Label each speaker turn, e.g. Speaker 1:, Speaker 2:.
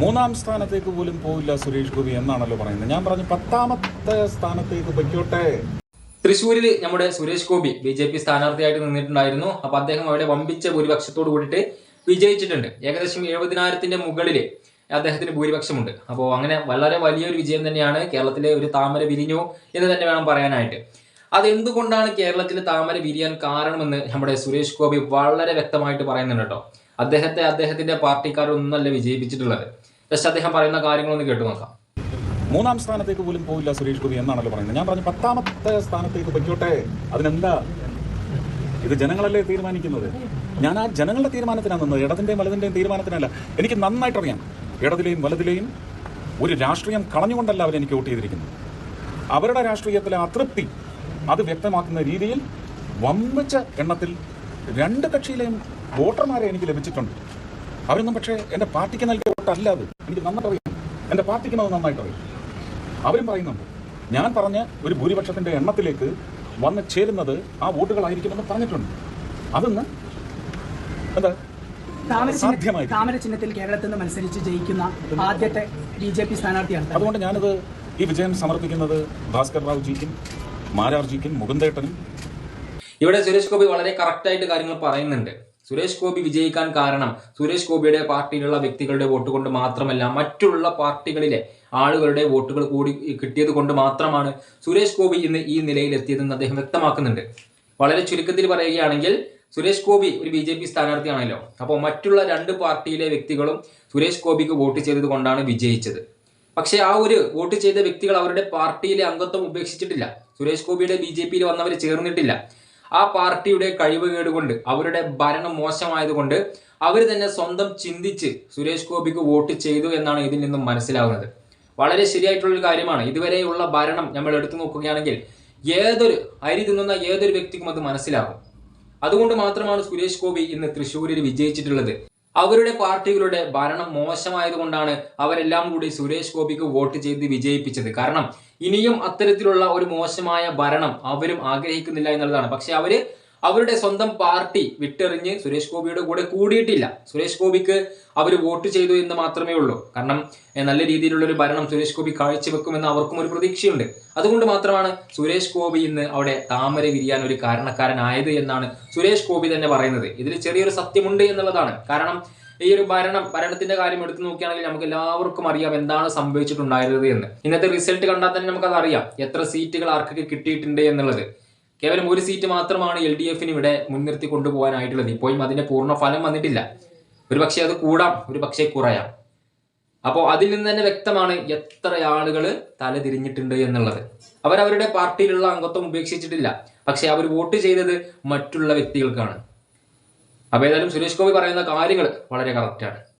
Speaker 1: മൂന്നാം സ്ഥാനത്തേക്ക് പോലും പോവില്ല സുരേഷ് ഗോപി എന്നാണല്ലോ പറയുന്നത്. ഞാൻ പറഞ്ഞു പത്താമത്തെ സ്ഥാനത്തേക്ക് പറ്റോട്ടെ
Speaker 2: തൃശ്ശൂരിൽ നമ്മുടെ Suresh Gopi B J P സ്ഥാനാർത്ഥിയായിട്ട് നിന്നിട്ടുണ്ടായിരുന്നു. അപ്പൊ അദ്ദേഹം അവിടെ വമ്പിച്ച ഭൂരിപക്ഷത്തോട് കൂടിയിട്ട് വിജയിച്ചിട്ടുണ്ട്. ഏകദേശം എഴുപതിനായിരത്തിന്റെ മുകളിൽ അദ്ദേഹത്തിന് ഭൂരിപക്ഷമുണ്ട്. അപ്പോൾ അങ്ങനെ വളരെ വലിയൊരു വിജയം തന്നെയാണ് കേരളത്തിലെ ഒരു താമര വിരിഞ്ഞു എന്ന് തന്നെ വേണം പറയാനായിട്ട്. അതെന്തുകൊണ്ടാണ് കേരളത്തിൽ താമര വിരിയാൻ കാരണമെന്ന് നമ്മുടെ സുരേഷ് ഗോപി വളരെ വ്യക്തമായിട്ട് പറയുന്നുണ്ട് കേട്ടോ. അദ്ദേഹത്തെ അദ്ദേഹത്തിന്റെ പാർട്ടിക്കാരൊന്നല്ല വിജയിപ്പിച്ചിട്ടുള്ളത്. ജസ്റ്റ് അദ്ദേഹം പറയുന്ന കാര്യങ്ങളൊന്ന് കേട്ടു നോക്കാം.
Speaker 1: മൂന്നാം സ്ഥാനത്തേക്ക് പോലും പോയില്ല സുരേഷ് ഗോപി എന്നാണല്ലോ പറയുന്നത്. ഞാൻ പറഞ്ഞു പത്താമത്തെ സ്ഥാനത്തേക്ക് പറ്റോട്ടെ അതിനെന്താ? ഇത് ജനങ്ങളല്ലേ തീരുമാനിക്കുന്നത്? ഞാൻ ആ ജനങ്ങളുടെ തീരുമാനത്തിനാണ് നിന്നത്. ഇടതിന്റെയും വലതിന്റെയും തീരുമാനത്തിനല്ല. എനിക്ക് നന്നായിട്ടറിയാം. ഇടതിലെയും വലതിലെയും ഒരു രാഷ്ട്രീയം കളഞ്ഞുകൊണ്ടല്ല അവരെനിക്ക് വോട്ട് ചെയ്തിരിക്കുന്നത്. അവരുടെ രാഷ്ട്രീയത്തിലെ അതൃപ്തി അത് വ്യക്തമാക്കുന്ന രീതിയിൽ വമ്പിച്ച എണ്ണത്തിൽ രണ്ട് കക്ഷിയിലെയും വോട്ടർമാരെ എനിക്ക് ലഭിച്ചിട്ടുണ്ട്. അവരൊന്നും പക്ഷേ എന്റെ പാർട്ടിക്ക് നൽകിയ വോട്ടല്ല അത്. എനിക്ക് നന്നായിട്ട് അറിയാം എന്റെ പാർട്ടിക്കും അത് നന്നായിട്ട് അറിയാം അവരും പറയുന്നുണ്ട് ഞാൻ പറഞ്ഞ ഒരു ഭൂരിപക്ഷത്തിന്റെ എണ്ണത്തിലേക്ക് വന്ന് ചേരുന്നത് ആ വോട്ടുകളായിരിക്കുമെന്ന് പറഞ്ഞിട്ടുണ്ട്. അതൊന്ന് എന്താ?
Speaker 3: താമര ചിഹ്നത്തിൽ കേരളത്തിൽ നിന്ന് മത്സരിച്ച് ജയിക്കുന്ന ആദ്യത്തെ ബി ജെ പി സ്ഥാനാർത്ഥിയാണ്.
Speaker 1: അതുകൊണ്ട് ഞാനിത് ഈ വിജയം സമർപ്പിക്കുന്നത് ഭാസ്കർ റാവുജിക്കും മാരാർജിക്കും മുകുന്ദേട്ടനും.
Speaker 2: ഇവിടെ സുരേഷ് ഗോപി വളരെ കറക്റ്റ് ആയിട്ട് കാര്യങ്ങൾ പറയുന്നുണ്ട്. സുരേഷ് ഗോപി വിജയിക്കാൻ കാരണം സുരേഷ് ഗോപിയുടെ പാർട്ടിയിലുള്ള വ്യക്തികളുടെ വോട്ട് കൊണ്ട് മാത്രമല്ല മറ്റുള്ള പാർട്ടികളിലെ ആളുകളുടെ വോട്ടുകൾ കൂടി കിട്ടിയത് കൊണ്ട് മാത്രമാണ് സുരേഷ് ഗോപി ഇന്ന് ഈ നിലയിൽ എത്തിയതെന്ന് അദ്ദേഹം വ്യക്തമാക്കുന്നുണ്ട്. വളരെ ചുരുക്കത്തിൽ പറയുകയാണെങ്കിൽ സുരേഷ് ഗോപി ഒരു ബി ജെ പി സ്ഥാനാർത്ഥിയാണല്ലോ. അപ്പോൾ മറ്റുള്ള രണ്ട് പാർട്ടിയിലെ വ്യക്തികളും സുരേഷ് ഗോപിക്ക് വോട്ട് ചെയ്തത് കൊണ്ടാണ് വിജയിച്ചത്. പക്ഷേ ആ ഒരു വോട്ട് ചെയ്ത വ്യക്തികൾ അവരുടെ പാർട്ടിയിലെ അംഗത്വം ഉപേക്ഷിച്ചിട്ടില്ല. സുരേഷ് ഗോപിയുടെ ബി ജെ പിയിൽ വന്നവർ ചേർന്നിട്ടില്ല. ആ പാർട്ടിയുടെ കഴിവ് കേടുകൊണ്ട് അവരുടെ ഭരണം മോശമായതുകൊണ്ട് അവർ തന്നെ സ്വന്തം ചിന്തിച്ച് സുരേഷ് ഗോപിക്ക് വോട്ട് ചെയ്തു എന്നാണ് ഇതിൽ നിന്നും മനസ്സിലാവുന്നത്. വളരെ ശരിയായിട്ടുള്ള ഒരു കാര്യമാണ്. ഇതുവരെയുള്ള ഭരണം നമ്മൾ എടുത്തു നോക്കുകയാണെങ്കിൽ ഏതൊരു അരി തിന്നുന്ന ഏതൊരു വ്യക്തിക്കും അത് മനസ്സിലാകും. അതുകൊണ്ട് മാത്രമാണ് സുരേഷ് ഗോപി ഇന്ന് തൃശ്ശൂരിൽ വിജയിച്ചിട്ടുള്ളത്. അവരുടെ പാർട്ടികളുടെ ഭരണം മോശമായതുകൊണ്ടാണ് അവരെല്ലാം കൂടി സുരേഷ് ഗോപിക്ക് വോട്ട് ചെയ്ത് വിജയിപ്പിച്ചത്. കാരണം ഇനിയും അത്തരത്തിലുള്ള ഒരു മോശമായ ഭരണം അവരും ആഗ്രഹിക്കുന്നില്ല എന്നുള്ളതാണ്. പക്ഷെ അവർ അവരുടെ സ്വന്തം പാർട്ടി വിട്ടെറിഞ്ഞ് സുരേഷ് ഗോപിയുടെ കൂടെ കൂടിയിട്ടില്ല. സുരേഷ് ഗോപിക്ക് അവർ വോട്ട് ചെയ്തു എന്ന് മാത്രമേ ഉള്ളൂ. കാരണം നല്ല രീതിയിലുള്ള ഒരു ഭരണം സുരേഷ് ഗോപി കാഴ്ചവെക്കുമെന്ന് അവർക്കും ഒരു പ്രതീക്ഷയുണ്ട്. അതുകൊണ്ട് മാത്രമാണ് സുരേഷ് ഗോപി ഇന്ന് അവിടെ താമര വിരിയാൻ ഒരു കാരണക്കാരനായത് എന്നാണ് സുരേഷ് ഗോപി തന്നെ പറയുന്നത്. ഇതിൽ ചെറിയൊരു സത്യമുണ്ട് എന്നുള്ളതാണ്. കാരണം ഈ ഒരു ഭരണം ഭരണത്തിന്റെ കാര്യം എടുത്തു നോക്കുകയാണെങ്കിൽ നമുക്ക് എല്ലാവർക്കും അറിയാം എന്താണ് സംഭവിച്ചിട്ടുണ്ടായിരുന്നത് എന്ന്. ഇന്നത്തെ റിസൾട്ട് കണ്ടാൽ തന്നെ നമുക്കത് അറിയാം എത്ര സീറ്റുകൾ ആർക്കൊക്കെ കിട്ടിയിട്ടുണ്ട് എന്നുള്ളത്. കേവലം ഒരു സീറ്റ് മാത്രമാണ് എൽ ഡി എഫിന് ഇവിടെ മുൻനിർത്തി കൊണ്ടുപോകാനായിട്ടുള്ളത്. ഇപ്പോഴും അതിന്റെ പൂർണ ഫലം വന്നിട്ടില്ല. ഒരു പക്ഷേ അത് കൂടാം ഒരു പക്ഷേ കുറയാം. അപ്പോൾ അതിൽ നിന്ന് തന്നെ വ്യക്തമാണ് എത്ര ആളുകൾ തല തിരിഞ്ഞിട്ടുണ്ട് എന്നുള്ളത്. അവരവരുടെ പാർട്ടിയിലുള്ള അംഗത്വം ഉപേക്ഷിച്ചിട്ടില്ല. പക്ഷെ അവർ വോട്ട് ചെയ്തത് മറ്റുള്ള വ്യക്തികൾക്കാണ്. അപ്പോൾ ഏതായാലും സുരേഷ് ഗോപി പറയുന്ന കാര്യങ്ങൾ വളരെ കറക്റ്റാണ്